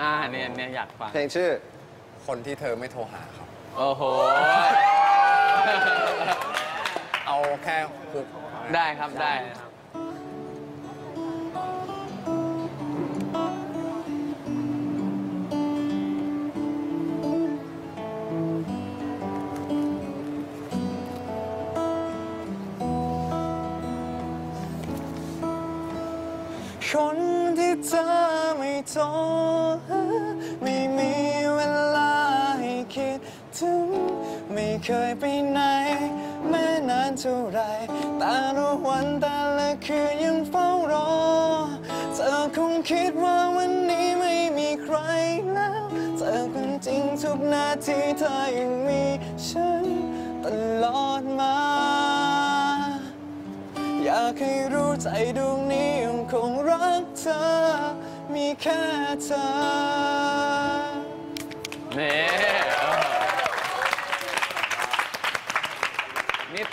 อ่าเนี่ยเนี่ยอยากฟัง เพลงชื่อคนที่เธอไม่โทรหาครับ โอ้โห เอาแค่ฮุก ได้ครับได้ครับ คนที่เธอไม่โทรหาไม่มีเวลาให้คิดถึง ไม่เคยไปไหน แม้นานเท่าไรแต่ละวันแต่ละคืนยังเฝ้ารอ เธอคงคิดว่าวันนี้ไม่มีใครแล้ว เธอคนจริงทุกนาทีเธอยังมีฉันตลอดมาากให้รู้ใจดวงนี้ยังคงรักเธอ มีแค่เธอนี่